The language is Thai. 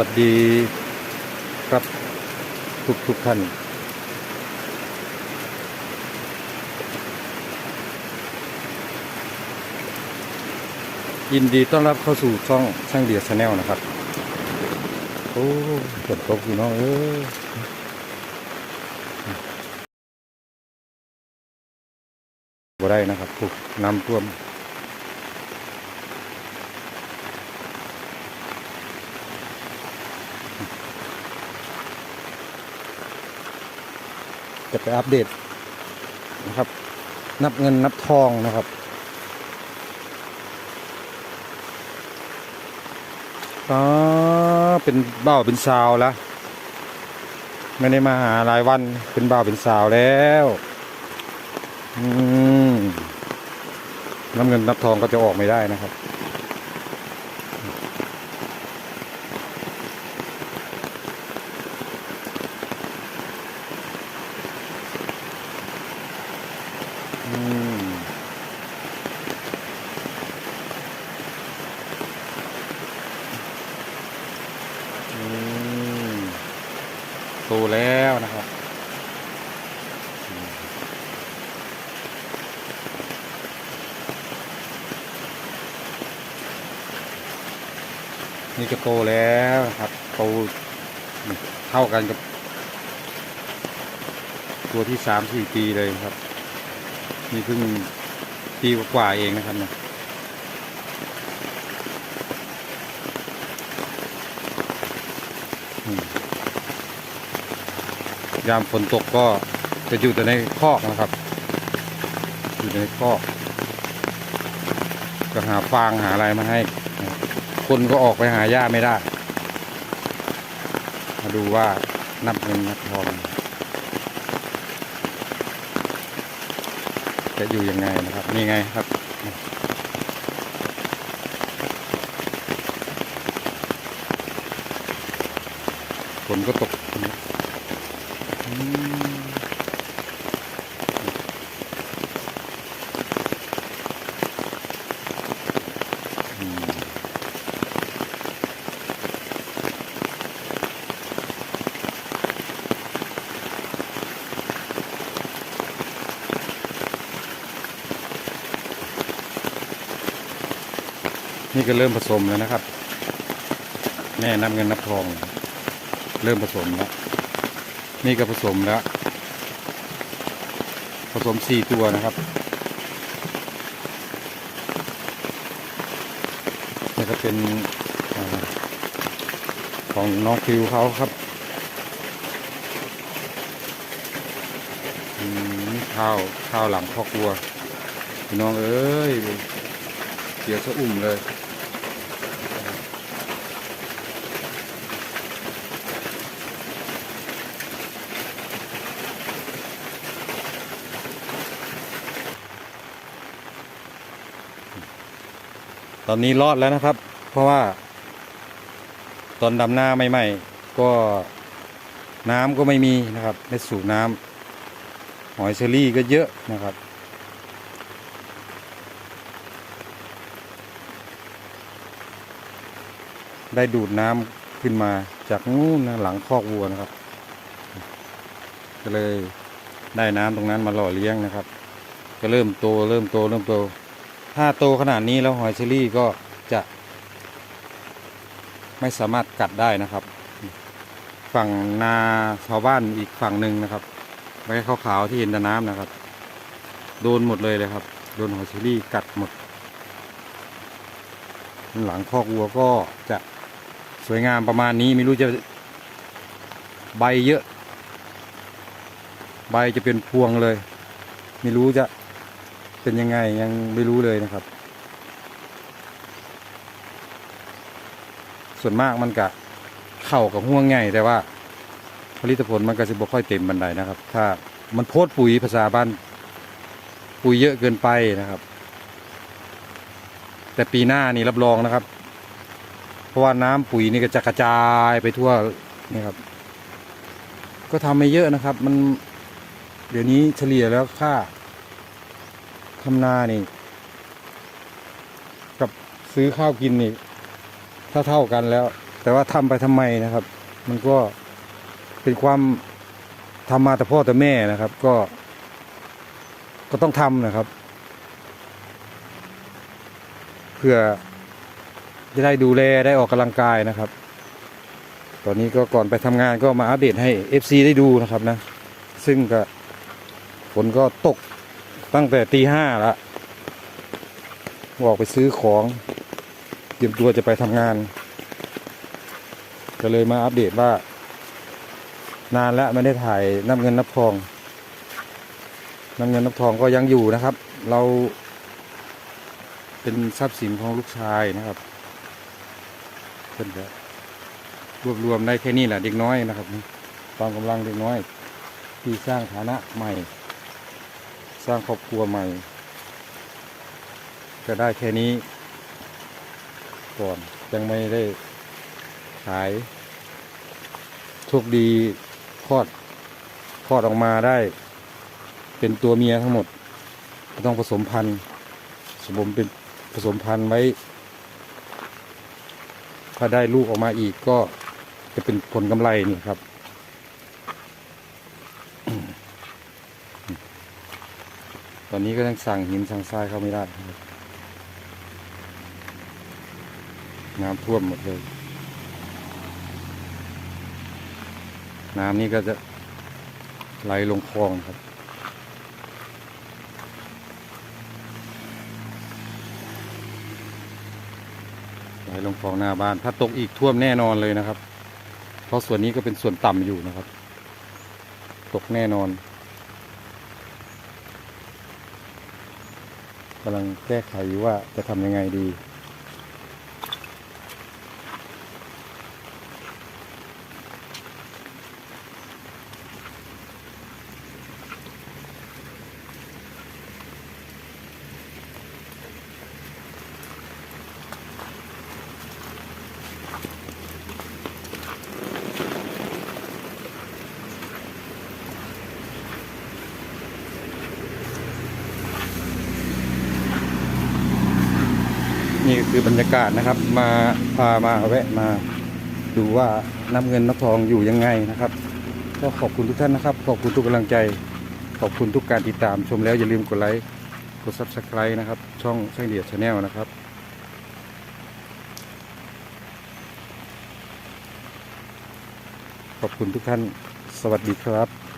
วัสดีครับทุกทุกท่าน ยินดีต้อนรับเข้าสู่ช่องช่างเดียชาแนลนะครับ โอ้ฝนตกอยู่เนาะเออบ่ได้นะครับถูกน้ำท่วม จะไปอัปเดตนะครับ นับเงินนับทองนะครับ อ๋อ เป็นบ่าวเป็นสาวแล้วไม่ได้มาหาหลายวันเป็นบ่าวเป็นสาวแล้วอืมน้ำเงินนับทองก็จะออกไม่ได้นะครับ ตแล้วนะครับ นี่ก็โตแล้วครับโตเท่ากันกับ ตัวที่สามสี่ปีเลยครับ นี่เพิ่งปีกว่าเองนะครับเนี่ย ยามฝนตกก็จะอยู่แต่ในคอกนะครับ อยู่ในคอก ก็หาฟางหาอะไรมาให้ครับคนก็ออกไปหาหญ้าไม่ได้ มาดูว่านับเงินนับทองจะอยู่ยังไงนะครับ นี่ไงครับฝนก็ตก นี่ก็เริ่มผสมแล้วนะครับ แม่นับเงินนับทอง เริ่มผสมแล้ว นี่ก็ผสมแล้ว ผสมสี่ตัวนะครับนี่ก็เป็นอของน้องฟิวเขาครับข้าวข้าวหลังพ่อกลัวพี่น้องเอ้ยเสียสะอุ่มเลย อนนี้รอดแล้วนะครับ เพราะว่า ตอนดำหน้าใหม่ๆก็น้ำก็ไม่มีนะครับไม่สูบน้ำหอยเชอรี่ก็เยอะนะครับ ได้ดูดน้ำขึ้นมาจากนู้นหลังคอกวัวนะครับ ก็เลยได้น้ำตรงนั้นมาหล่อเลี้ยงนะครับ ก็เริ่มโตเริ่มโตเริ่มโต ถ้าโตขนาดนี้แล้วหอยเชอรี่ก็จะ ไม่สามารถกัดได้นะครับ ฝั่งนาชาวบ้านอีกฝั่งหนึ่งนะครับไว้ขาวๆที่เห็นแต่น้ำนะครับ โดนหมดเลยเลยครับ โดนหอยเชอรี่กัดหมด หลังคอกวัวก็จะสวยงามประมาณนี้ไม่รู้จะใบเยอะ ใบจะเป็นพวงเลย ไม่รู้จะ เป็นยังไงยังไม่รู้เลยนะครับ ส่วนมากมันกะเข้ากับห่วงง่ายแต่ว่า ผลิตผลมันก็จะบ่ค่อยเต็มบันไดนะครับ ถ้ามันโพดปุ๋ยภาษาบ้านปุ๋ยเยอะเกินไปนะครับ แต่ปีหน้านี่รับรองนะครับ เพราะว่าน้ำปุ๋ยนี่ก็จะกระจายไปทั่วนี่ครับ ก็ทำไม่เยอะนะครับ มันเดี๋ยวนี้เฉลี่ยแล้วค่า ทำนานี่ กับซื้อข้าวกินนี่เท่าเท่ากันแล้ว แต่ว่าทำไปทำไมนะครับ มันก็เป็นความทำมาแต่พ่อแต่แม่นะครับ ก็ ก็ต้องทำนะครับเพื่อจะได้ดูแลได้ออกกำลังกายนะครับ ตอนนี้ก็ก่อนไปทำงานก็มาอัปเดตให้ FC ได้ดูนะครับนะ ซึ่งก็ฝนก็ตก ตั้งแต่ตีห้าละออกไปซื้อของเตรียมตัวจะไปทำงาน ก็เลยมาอัปเดตว่า นานแล้วไม่ได้ถ่ายน้ำเงินน้ำทองน้ำเงินน้ำทองก็ยังอยู่นะครับ เราเป็นทรัพย์สินของลูกชายนะครับเพิ่อนจะรวบรวมได้แค่นี้แหละเด็กน้อยนะครับตามกำลังเด็กน้อย ที่สร้างฐานะใหม่ ร้างครอบครัวใหม่ก็ได้แค่นี้ ก่อนยังไม่ได้ขายโชคดีคลอดคลอดออกมาได้ เป็นตัวเมียทั้งหมด ต้องผสมพันธุ์สมเป็นผสมพันธุ์ไว้ ถ้าได้ลูกออกมาอีกก็จะเป็นผลกำไรนี่ครับ ตอนนี้ก็ยังสั่งหินสั่งทรายเข้าไม่ได้น้ำท่วมหมดเลย น้ำนี่ก็จะไหลลงคลองครับ ไหลลงคลองหน้าบ้าน ถ้าตกอีกท่วมแน่นอนเลยนะครับ เพราะส่วนนี้ก็เป็นส่วนต่ำอยู่นะครับ ตกแน่นอน กำลังแก้ไขอยู่ว่าจะทำยังไงดี คือบรรยากาศนะครับ มาพามาแวะมาดูว่าน้ำเงินน้ำทองอยู่ยังไงนะครับ ก็ขอบคุณทุกท่านนะครับ ขอบคุณทุกกำลังใจ ขอบคุณทุกการติดตามชมแล้วอย่าลืมกดไลค์กดซับสไครต์นะครับ ช่องช่างเดียดชาแนลนะครับขอบคุณทุกท่าน สวัสดีครับ